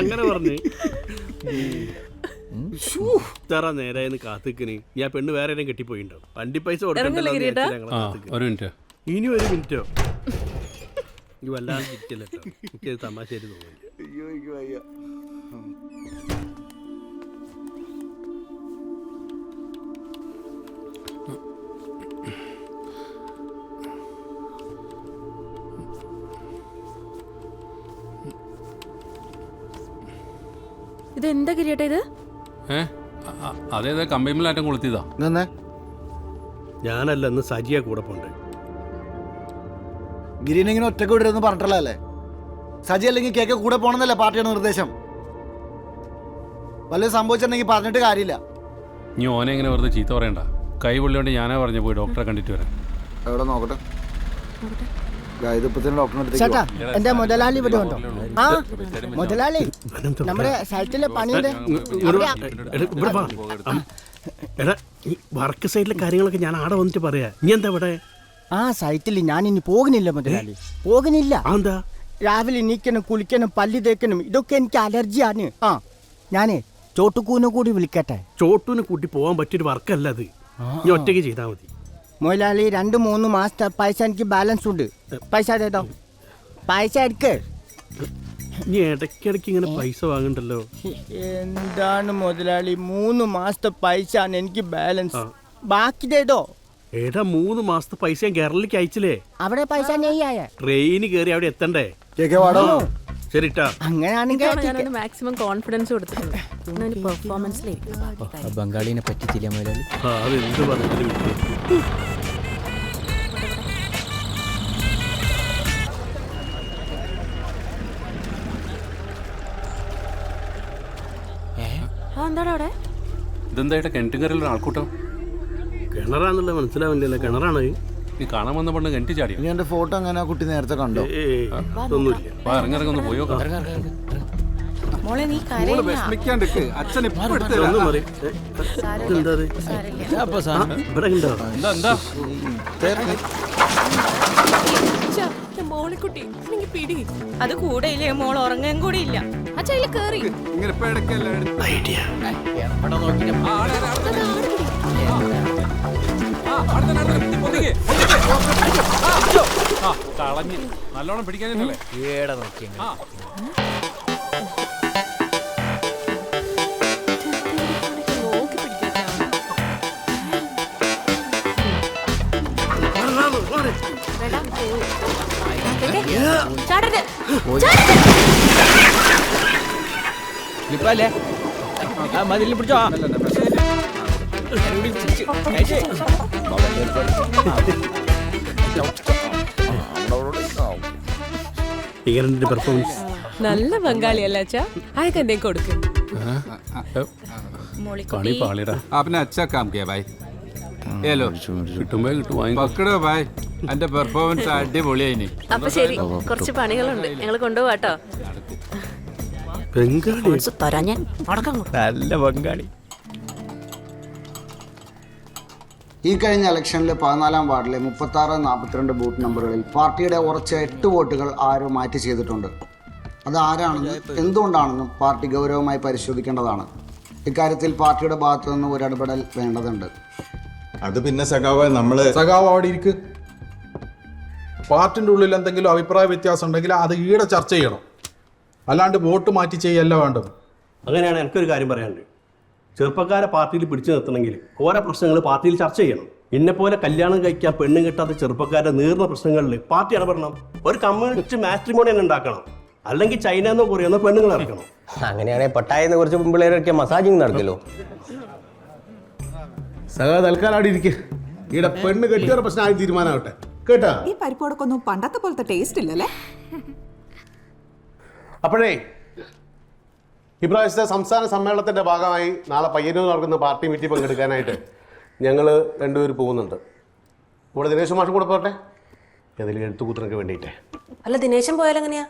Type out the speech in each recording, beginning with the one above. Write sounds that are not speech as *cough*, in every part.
അങ്ങനെ പറഞ്ഞു. ഇത്ര നേരായെന്ന് കാത്തിക്കന് ഞാൻ പെണ്ണ് വേറെ ആരെയും കെട്ടിപ്പോയിണ്ടാവും വണ്ടി പൈസ കൊടുക്കണ്ടല്ലോ എന്ന് കിരീട്ടാ? ഞങ്ങൾ കാത്തിക്കണ്. ഒരു മിനിറ്റ്. ഇനി ഒരു മിനിറ്റോ? ഇത് വല്ലാതെ ചിരിക്കല്ലോ എനിക്ക് തമാശയായിട്ട് തോന്നില്ല അയ്യോ എനിക്ക് വയ്യ ഇത്? എന്താ കിരീട്ട ഇത് അതേതാ കമ്പൈമിലാറ്റം കൊളുത്തിയതാ? ഞാനല്ല ഇന്ന് സജിയ കൂടെ പോണ്ട്. ഗിരീനെങ്ങനെ ഒറ്റയ്ക്ക് വിടരുതെന്ന് പറഞ്ഞിട്ടുള്ളതല്ലേ? സജി അല്ലെങ്കിൽ കേക്ക് കൂടെ പോണെന്നല്ലേ പാർട്ടിയുടെ നിർദ്ദേശം? വല്ലതും സംഭവിച്ചിട്ടുണ്ടെങ്കിൽ പറഞ്ഞിട്ട് കാര്യമില്ല. നീ ഓനെ ഇങ്ങനെ വെറുതെ ചീത്ത പറയണ്ട? കൈ പൊള്ളിയോണ്ട് ഞാനാ പറഞ്ഞു പോയി ഡോക്ടറെ കണ്ടിട്ട് വരാം എവിടെ നോക്കട്ടെ. ചേട്ടാ അടുത്തേക്ക് എന്റെ മുതലാളി ഇവിടെ ഉണ്ടോ ആ മുതലാളി നമ്മുടെ സൈറ്റിലെ പണിയുടെ എടാ, ഈ വർക്ക് സൈഡിലെ കാര്യങ്ങളൊക്കെ ഞാൻ ആടെ വന്നിട്ട് പറയാ നീ എന്താ ഇവിടെ ആ സൈറ്റിൽ ഞാൻ ഇനി പോകുന്നില്ല മുതലാളി പോകുന്നില്ല എന്താ രാവിലെ നീക്കണം കുളിക്കണം പല്ല് തേക്കണം ഇതൊക്കെ എനിക്ക് അലർജിയാണ് ആ ഞാനേ ചോട്ടുക്കൂനെ കൂടി വിളിക്കട്ടെ ചോട്ടൂനെ കൂട്ടി പോകാൻ പറ്റിയൊരു വർക്കല്ല അത് നീ ഒറ്റയ്ക്ക് ചെയ്താൽ മതി മുതലാളി രണ്ട് മൂന്ന് മാസത്തെ പൈസ എനിക്ക് ബാലൻസ് ഉണ്ട്. പൈസ അതേട്ടോ പൈസ എടുക്ക്. നീ ഇടയ്ക്കിടയ്ക്ക് ഇങ്ങനെ പൈസ വാങ്ങണ്ടല്ലോ? എന്താണ് മുതലാളി മൂന്ന് മാസത്തെ പൈസ ആണ് എനിക്ക് ബാലൻസ് ബാക്കി തേതോ എടാ മൂന്ന് മാസത്തെ പൈസ ഞാൻ കേരളത്തിലേക്ക് അയച്ചില്ലേ? അവിടെ പൈസ ട്രെയിന് കയറി അവിടെ എത്തണ്ടേ? ശരിട്ടാ അങ്ങനെയാണെങ്കിൽ മാക്സിമം കോൺഫിഡൻസ് കൊടുത്തിട്ടുണ്ട്. പെർഫോമൻസിലേക്ക് ബംഗാളിനെ പറ്റിച്ചില്ല മുതലാളി. പറഞ്ഞാലും ആൾക്കൂട്ടം കിണറാന്നുള്ളത് മനസ്സിലാവില്ലല്ലോ കിണറാണ് നീ കാണാൻ വന്ന പെണ്ണ് കെട്ടി ചാടി ഇനി എന്റെ ഫോട്ടോ അങ്ങനെ ആ കുട്ടി നേരത്തെ കണ്ടോ? ഇറങ്ങിറങ്ങൊന്ന് പോയോ മോളെ നീ മോൾ വിഷമിക്കാണ്ടിക്ക് അച്ഛൻ ഇപ്പൊ എടുത്ത് ഒന്നും മതി ഇവിടെ ഉണ്ടോ എന്താ എന്താ? മോളിക്കുട്ടി. എനിക്ക് പിടി. അത് കൂടെ ഇല്ലേ മോൾ ഉറങ്ങാൻ കൂടി ഇല്ല. അച്ഛാ ഇതിൽ കേറി. ഇങ്ങനെ ഐഡിയ. കളഞ്ഞ്. നല്ലോണം പിടിക്കാനല്ലേ ഏടാ നോക്കി. ഇപ്പല്ലേ മതിൽ പിടിച്ചോ. ഇങ്ങനെ പെർഫോമൻസ് നല്ല ബംഗാളി അല്ല അച്ഛാ അതൊക്കെ എന്തേ കൊടുക്കും പണി പാളിടാ आपने अच्छा काम किया भाई ये लो കിട്ടുമ്പോ കിട്ടും വാങ്ങിക്കോ പക്കടോ ഭായ് എന്റെ പെർഫോമൻസ് അടിപൊളിയായിനി അപ്പൊ ശരി കുറച്ച് പണികളുണ്ട് ഞങ്ങൾ കൊണ്ടുപോവാട്ടോ ബംഗാളി തരാ ഞാൻ അടക്കം നല്ല ബംഗാളി ഈ കഴിഞ്ഞ ഇലക്ഷനിൽ പതിനാലാം വാർഡിലെ മുപ്പത്തി ആറ് നാൽപ്പത്തിരണ്ട് ബൂത്ത് നമ്പറുകളിൽ പാർട്ടിയുടെ ഉറച്ച എട്ട് വോട്ടുകൾ ആരോ മാറ്റി ചെയ്തിട്ടുണ്ട്. അത് ആരാണെന്നും എന്തുകൊണ്ടാണെന്നും പാർട്ടി ഗൗരവമായി പരിശോധിക്കേണ്ടതാണ്. ഇക്കാര്യത്തിൽ പാർട്ടിയുടെ ഭാഗത്തു നിന്ന് ഒരു ഇടപെടൽ വേണ്ടതുണ്ട്. അത് പിന്നെ സഖാവ് നമ്മൾ സഖാവ് അവിടെ ഇരിക്ക്. പാർട്ടിന്റെ ഉള്ളിൽ എന്തെങ്കിലും അഭിപ്രായ വ്യത്യാസം ഉണ്ടെങ്കിൽ അത് ഈടെ ചർച്ച ചെയ്യണം. അല്ലാണ്ട് വോട്ട് മാറ്റി ചെയ്യല്ല വേണ്ടത്. അങ്ങനെയാണ് എനിക്കൊരു കാര്യം പറയാനുണ്ട് ചെറുപ്പക്കാരെ പാർട്ടിയിൽ പിടിച്ചു നിർത്തണമെങ്കിൽ ഓരോ പ്രശ്നങ്ങൾ പാർട്ടിയിൽ ചർച്ച ചെയ്യണം. എന്നെ പോലെ കല്യാണം കഴിക്കാൻ പെണ്ണും കിട്ടാത്ത ചെറുപ്പക്കാരുടെ നീർന്ന പ്രശ്നങ്ങളിൽ പാർട്ടി ഇടപെടണം. ഒരു കമ്മ്യൂണിസ്റ്റ് മാട്രിമോണി തന്നെ ഉണ്ടാക്കണം. അല്ലെങ്കിൽ ചൈന എന്നോ കൊറിയെന്നോ പെണ്ണുങ്ങൾ ഇറക്കണം. അങ്ങനെയാണെങ്കിൽ പട്ടായെന്ന് കുറച്ച് പിള്ളേരൊക്കെ മസാജിങ് നടക്കല്ലോ. സഹാ തൽക്കാലം അവിടെ ഇരിക്കുക ഇവിടെ പെണ്ണ് കെട്ടിയൊരു ഒരു പ്രശ്നമായി തീരുമാനമാവട്ടെ കേട്ടാ? ഈ പരിപ്പോടൊക്കൊന്നും പണ്ടത്തെ പോലത്തെ ടേസ്റ്റ് ഇല്ലല്ലേ? അപ്പോഴേ ഇപ്രാവശ്യത്തെ സംസ്ഥാന സമ്മേളനത്തിന്റെ ഭാഗമായി നാളെ പയ്യന്നൂർ നടക്കുന്ന പാർട്ടി മീറ്റിംഗ് പങ്കെടുക്കാനായിട്ട് ഞങ്ങൾ രണ്ടുപേർ പോകുന്നുണ്ട്. ഇവിടെ ദിനേശ് മാഷം കൂടെ പോട്ടെ? ഏതെങ്കിലും എഴുത്തുകൂത്തിനൊക്കെ വേണ്ടിയിട്ടേ. അല്ല ദിനേശൻ പോയാലെങ്ങനെയാ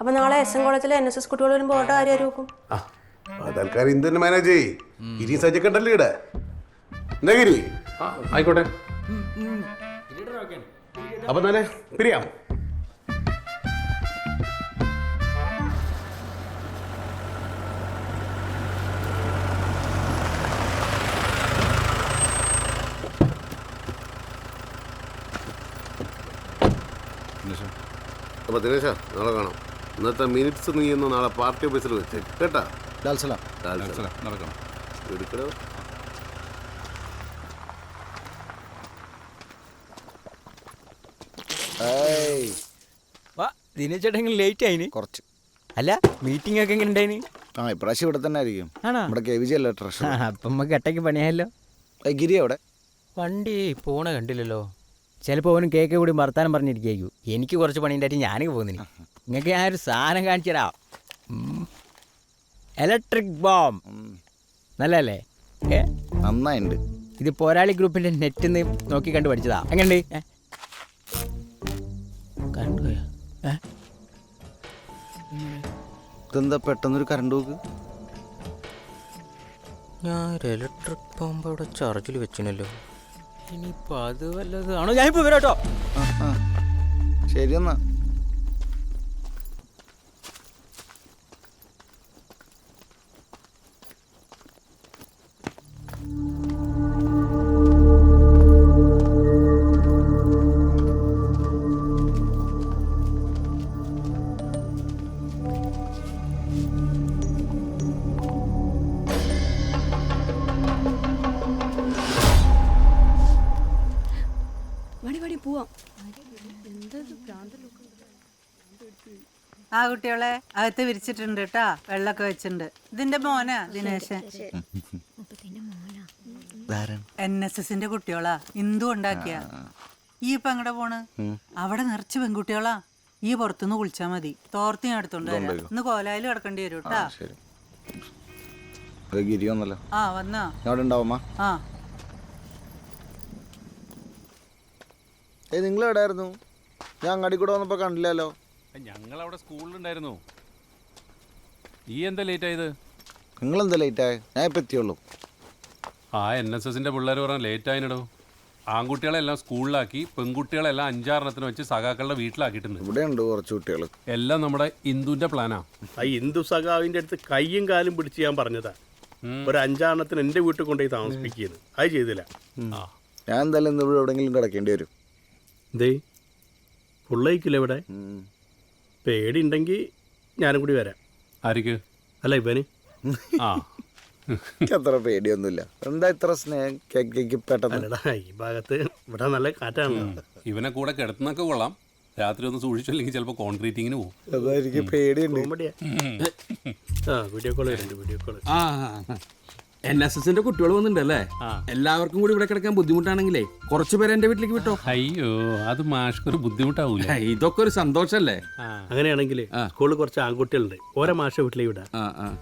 അപ്പൊ നാളെ എസ് എൻ കോളേജിലെ എൻ എസ് എസ് കുട്ടികൾ വരുമ്പോൾ കാര്യം ആര് നോക്കും ആ തൽക്കാലം ഇന്ത്യ തന്നെ മാനേജ് ചെയ്യ്. സജ്ജക്കണ്ടല്ലേ ഇവിടെ. എന്താ ഗിരി? ആ, ആയിക്കോട്ടെ. അപ്പൊ തന്നെ പിരിയാം. അപ്പോൾ ദിനേശ നാളെ കാണാം. ഇന്നത്തെ മിനിറ്റ്സ് നീ ഇന്ന് നാളെ പാർട്ടി ഓഫീസിൽ വെച്ച്. കേട്ടാ? ലാൽസലാം നടക്കണം. എടുക്കണോ ഏയ്. വാ ദിനേശേട്ടൻ ലേറ്റ് ആയിന്. കുറച്ച്. അല്ല മീറ്റിംഗ് ഒക്കെ എങ്ങനെ ഉണ്ടായിന്? ആ ഇപ്രാവശ്യം ഇവിടെ തന്നെ ആയിരിക്കും. നമ്മുടെ കെ അല്ലേ ട്രഷർ അപ്പം നമുക്ക് എട്ടയ്ക്ക് പണിയായല്ലോ. ഗിരി അവിടെ. വണ്ടി പോണ കണ്ടില്ലല്ലോ. ചിലപ്പോൾ അവനും കേക്ക് കൂടി വർത്താനം പറഞ്ഞിരിക്കും എനിക്ക് കുറച്ച് പണിയുണ്ടായിട്ട് ഞാനൊക്കെ പോകുന്നില്ല നിങ്ങൾക്ക് ഞാനൊരു സാധനം കാണിച്ചു തരാം. ഇലക്ട്രിക് ബോംബ് നല്ലല്ലേ ഏ? നന്നായിട്ടുണ്ട് ഇത് പോരാളി ഗ്രൂപ്പിന്റെ നെറ്റിൽ നിന്ന് നോക്കി കണ്ട് പഠിച്ചതാ. എങ്ങനെയുണ്ട്? ഇതെന്താ പെട്ടെന്നൊരു കറണ്ട് പോക്ക്? ഞാൻ ഒരു ഇലക്ട്രിക് ബോംബ് അവിടെ ചാർജിൽ വെച്ചിനല്ലോ. ഇനിയിപ്പോൾ അത് വല്ലതാണോ ഞാനിപ്പോ വരാട്ടോ. ശരി എന്നാ കുട്ടികളെ അകത്ത് വിരിച്ചിട്ടുണ്ട് കേട്ടാ വെള്ളൊക്കെ വെച്ചിട്ടുണ്ട്. ഇതിന്റെ മോനാ ദിനേശൻ. എൻ എസ് എസിന്റെ കുട്ടികളാ. ഇന്ദു ഉണ്ടാക്കിയ. ഈ ഇപ്പൊ എങ്ങടെ പോണ്? അവിടെ നിറച്ച് പെൺകുട്ടികളാ. ഈ പുറത്തുനിന്ന് കുളിച്ചാ മതി. തോർത്തി ഞാൻ എടുത്തോണ്ട് വരാം. ഇന്ന് കോലായിൽ കിടക്കേണ്ടി വരും കേട്ടാ ശരി. ഗിരി വന്നല്ലോ. ആ വന്നാ. അവിടെ ഉണ്ടാവുമ്മ ആ. ഏയ് നിങ്ങൾ എവിടെയായിരുന്നു ഞാൻ അങ്ങാടി കൂടെ വന്നപ്പോൾ കണ്ടില്ലല്ലോ. ഞങ്ങൾ അവിടെ സ്കൂളിലുണ്ടായിരുന്നു. ഈ എന്താ ലേറ്റ് ആയത് നിങ്ങളെന്താ ലേറ്റായ? ഞാൻ ഇപ്പം എത്തിയുള്ളൂ. ആ എൻ എസ് എസിന്റെ പിള്ളേർ പറഞ്ഞാൽ ലേറ്റ് ആയിനടോ ആൺകുട്ടികളെല്ലാം സ്കൂളിലാക്കി പെൺകുട്ടികളെല്ലാം അഞ്ചാറെണ്ണത്തിന് വെച്ച് സഖാക്കളുടെ വീട്ടിലാക്കിയിട്ടുണ്ട്. ഇവിടെ ഉണ്ട് കുറച്ച് കുട്ടികൾ എല്ലാം നമ്മുടെ ഹിന്ദുവിന്റെ പ്ലാനാ. ആ ഹിന്ദു സഖാവിന്റെ അടുത്ത് കൈയും കാലും പിടിച്ച് ഞാൻ പറഞ്ഞതാ. ഒരു അഞ്ചാറെണ്ണത്തിന് എന്റെ വീട്ടിൽ കൊണ്ടുപോയി താമസിപ്പിക്കുന്നത് അത് ചെയ്തില്ല. ഞാൻ എന്തായാലും ഇന്ന് ഇവിടെ എവിടെയെങ്കിലും കിടക്കേണ്ടി വരും. ദേ പുള്ളയിക്കില്ല ഇവിടെ? പേടി ഉണ്ടെങ്കിൽ ഞാനും കൂടി വരാം. ആർക്ക് അല്ല ഇവന്. ആ. അത്ര പേടിയൊന്നുമില്ല. എന്താ ഇത്ര സ്നേഹം? കേക്ക് പെട്ടെന്ന്. അല്ലടാ ഈ ഭാഗത്ത് ഇവിടെ നല്ല കാറ്റാണ് ഇവനെ കൂടെ കിടത്തുന്നൊക്കെ കൊള്ളാം. രാത്രി ഒന്ന് സൂക്ഷിച്ചില്ലെങ്കിൽ ചിലപ്പോൾ കോൺക്രീറ്റിങ്ങിന് പോകും അതാ എനിക്ക് പേടിയുണ്ട്. കോമഡിയാ ആ വീഡിയോ കോൾ വരുന്നുണ്ട് വീഡിയോ കോൾ ആ. എൻ എസ് എസിന്റെ കുട്ടികൾ വന്നിട്ടുണ്ടല്ലേ എല്ലാവർക്കും കൂടി ഇവിടെ കിടക്കാൻ ബുദ്ധിമുട്ടാണെങ്കിലേ കുറച്ചു പേരെ എന്റെ വീട്ടിലേക്ക് വിട്ടോ? അയ്യോ അത് മാഷ്ക്ക് ഒരു ബുദ്ധിമുട്ടാവൂല ഇതൊക്കെ ഒരു സന്തോഷല്ലേ? അങ്ങനെയാണെങ്കിൽ സ്കൂളിൽ കുറച്ച് ആൺകുട്ടികളുണ്ട്. ഓരോ മാഷ വീട്ടിലേക്ക് വിടാം.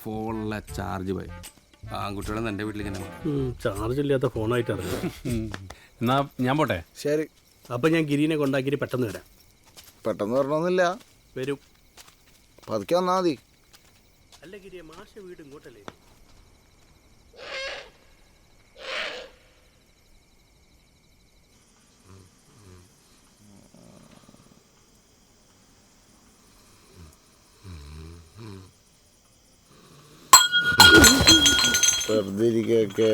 ഫോണിലെ ചാർജ് പോയി. ആൺകുട്ടികളെ എന്റെ വീട്ടിലേക്ക് ചാർജ് ഇല്ലാത്ത ഫോണായിട്ട്. എന്നാ ഞാൻ പോട്ടെ? ശരി. അപ്പൊ ഞാൻ ഗിരീനെ കൊണ്ടാക്കിയിട്ട് പെട്ടെന്ന് വരാം. പെട്ടെന്ന് വരണമെന്നില്ല. വരും. പതുക്കെ വന്നാൽ മതി. അല്ല ഗിരിയെ മാഷ വീട് ഇങ്ങോട്ടല്ലേ? വെറുതെ ഇരിക്കൊക്കെ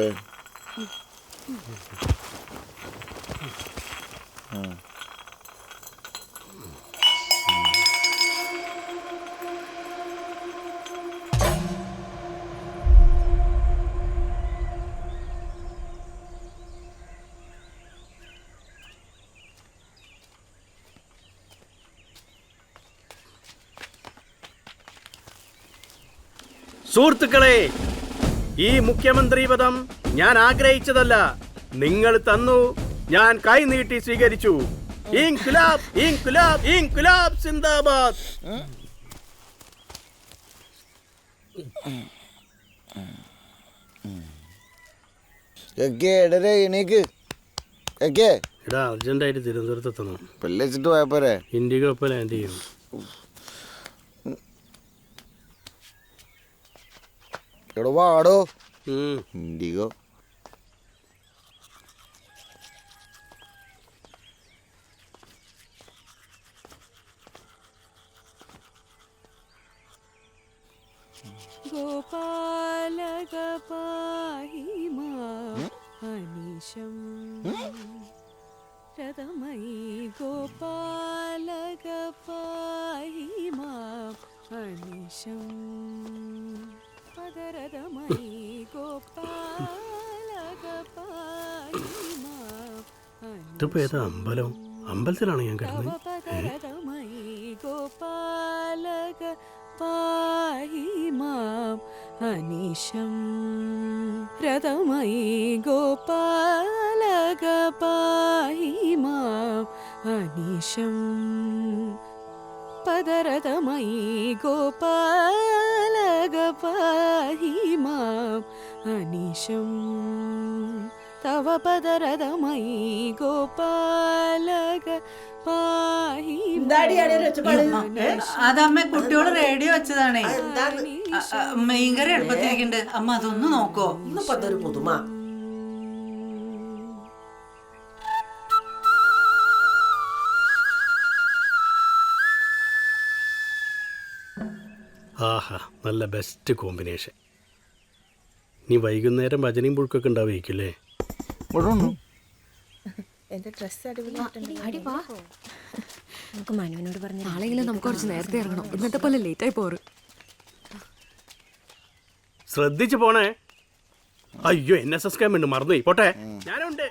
സുഹൃത്തുക്കളെ ഈ മുഖ്യമന്ത്രി പദം ഞാൻ ആഗ്രഹിച്ചതല്ല. നിങ്ങൾ തന്നു. ഞാൻ കൈ നീട്ടി സ്വീകരിച്ചു. ഇൻകുലാബ് ഇൻകുലാബ് ഇൻകുലാബ് സിന്ദാബാദ്. ഒക്കെ എടരെ എണീക്ക്. എടാ അർജന്റായിട്ട് തിരുവനന്തപുരത്ത് എത്തണം പല്ല് വെച്ചിട്ട് പോയാ പോരെ. ഇൻഡിഗോ ഇപ്പോൾ ലാൻഡ് ചെയ്യും എവിടെ വാടോ. ഉം. ഇൻഡിഗോ. ഗോപാലക പാഹി അനീശം രഥമയി ഗോപാലക മാം ഇതിപ്പോ ഏതാ അമ്പലം? അമ്പലത്തിലാണ് ഞാൻ കിടന്നത് ഗോപാലക പായി മാം അനിശം രഥമയി ഗോപാലക പാഹി മാം അനിശം പദരഥമയി ഗോപാലക പാഹി മാം അനിശം തവ പദരതമയി ഗോപാലക അതമ്മ കുട്ടിയോട് റേഡിയോ വെച്ചതാണേ. മീൻകറി എളുപ്പത്തിരിക്കുന്നുണ്ട് അമ്മ അതൊന്ന് നോക്കോ. അതൊരു പുതുമ. ആഹാ നല്ല ബെസ്റ്റ് കോമ്പിനേഷൻ നീ വൈകുന്നേരം ഭജനയും പുഴുക്കൊക്കെ ഉണ്ടാവുമായിരിക്കില്ലേ എന്റെ ഡ്രസ് അടി വാ. നമുക്ക് മനുവിനോട് പറഞ്ഞു നമുക്ക് കുറച്ച് നേരത്തെ ഇറങ്ങണം. ഇന്നത്തെ പോലെ ലേറ്റ് ആയി പോറ് ശ്രദ്ധിച്ചു പോണേ. അയ്യോ എൻ എസ് എസ് ക്യാമ്പ് ഉണ്ട് മറന്നുപോയി. പോട്ടെ. ഞാനുണ്ട്.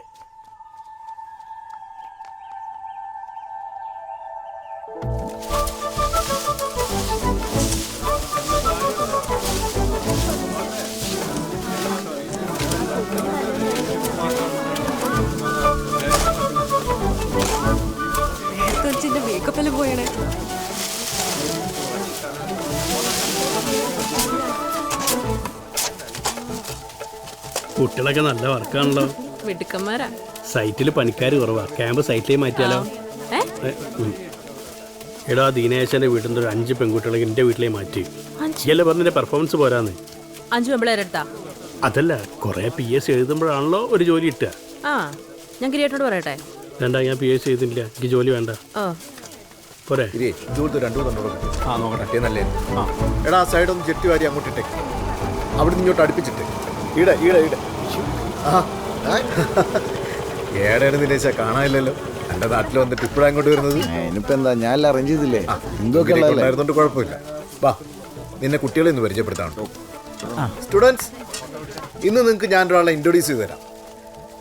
നേരത്തെ വെച്ച് എന്റെ മേക്കപ്പ് എല്ലാം പോയണേ? കുട്ടികളൊക്കെ നല്ല വർക്കാണല്ലോ. മിടുക്കന്മാരാ. സൈറ്റിൽ പണിക്കാർ കുറവാ. ക്യാമ്പ് സൈറ്റിലേക്ക് മാറ്റിയാലോ. എടാ ദീനേശന്റെ വീട്ടിൽ നിന്ന് ഒരു അഞ്ച് പെൺകുട്ടികളെ എന്റെ വീട്ടിലേക്ക് മാറ്റി. ഇല്ല പറഞ്ഞ പെർഫോമൻസ് പോരാന്ന്. അഞ്ചു പെമ്പിളേരെടുത്താ അതല്ല കുറെ പി എസ് എഴുതുമ്പോഴാണല്ലോ ഒരു ജോലി കിട്ടുക. ആ. ഞാൻ കിരിയേട്ടോട് പറയട്ടെ? വേണ്ട ഞാൻ പി എസ് ചെയ്തില്ല. എനിക്ക് ജോലി വേണ്ട. പോരെ. ഇതുപോലത്തെ രണ്ടു തന്നോട് ആ നോക്കട്ടെ. നല്ലേ. ആ. എടാ സൈഡ് ഒന്ന് ചെട്ടി വാരി അങ്ങോട്ട് ഇട്ടേക്ക് അവിടെ നിന്ന് ഇങ്ങോട്ട് അടുപ്പിച്ചിട്ട്. ഈടെ ഈടെ ഈടെ. ആ. *laughs* ഏടെയാണ് ദിനേശ കാണാനില്ലല്ലോ. എന്റെ നാട്ടിൽ വന്നിട്ട് ഇപ്പോഴാണ് അങ്ങോട്ട് വരുന്നത്? ഇനിയിപ്പോ എന്താ ഞാൻ അറേഞ്ച് ചെയ്തില്ലേ? ഉണ്ടായിരുന്നോണ്ട് കുഴപ്പമില്ല. വാ നിന്നെ കുട്ടികളെ ഒന്ന് പരിചയപ്പെടുത്താണോ സ്റ്റുഡൻസ് ഇന്ന് നിങ്ങൾക്ക് ഞാൻ ഒരാളെ ഇൻട്രൊഡ്യൂസ് ചെയ്ത് തരാം.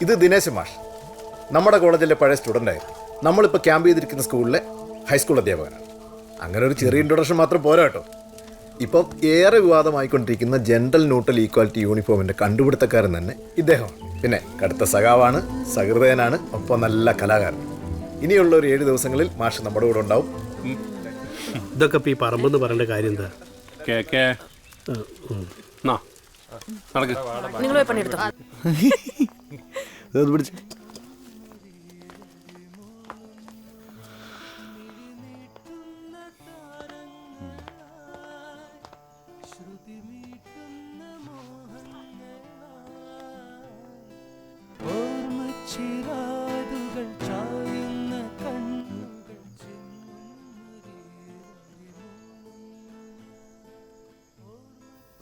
ഇത് ദിനേശ് മാഷ്. നമ്മുടെ കോളേജിലെ പഴയ സ്റ്റുഡന്റ് ആയിരുന്നു. നമ്മളിപ്പോൾ ക്യാമ്പ് ചെയ്തിരിക്കുന്ന സ്കൂളിലെ ഹൈസ്കൂൾ അധ്യാപകനാണ്. അങ്ങനെ ഒരു ചെറിയ ഇൻട്രൊഡക്ഷൻ മാത്രം പോരാ കേട്ടോ. ഇപ്പം ഏറെ വിവാദമായിക്കൊണ്ടിരിക്കുന്ന ജനറൽ ന്യൂട്രൽ ഈക്വാലിറ്റി യൂണിഫോമിന്റെ കണ്ടുപിടുത്തക്കാരൻ തന്നെ ഇദ്ദേഹം. പിന്നെ കടുത്ത സഖാവാണ് സഹൃദയനാണ് ഒപ്പം നല്ല കലാകാരൻ. ഇനിയുള്ള ഒരു ഏഴ് ദിവസങ്ങളിൽ മാഷ് നമ്മുടെ കൂടെ ഉണ്ടാവും. ഇതൊക്കെ ഇപ്പൊ ഈ പറമ്പെന്ന് പറയേണ്ട കാര്യം എന്താ? കേ കേ. ആ, നാ നടക്ക്. നിങ്ങൾ പോയി പണിയെടുത്തോ. *laughs*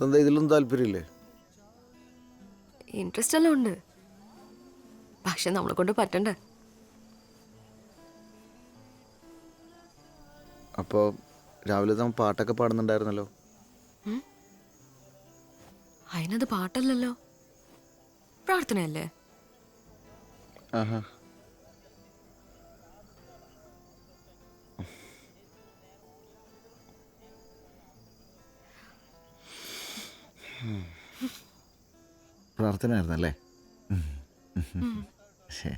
എന്താ ഇതിലൊന്നും താല്പര്യമില്ലേ? ഇൻട്രസ്റ്റ് എല്ലാം ഉണ്ട്. പക്ഷെ നമ്മളെ കൊണ്ട് പറ്റണ്ടേ. അപ്പോൾ രാവിലെ നമ്മൾ പാട്ടൊക്കെ പാടുന്നുണ്ടായിരുന്നല്ലോ? അതിനത് പാട്ടല്ലല്ലോ. പ്രാർത്ഥനയല്ലേ? ആഹാ. പ്രാർത്ഥന ആയിരുന്നല്ലേ ശരി.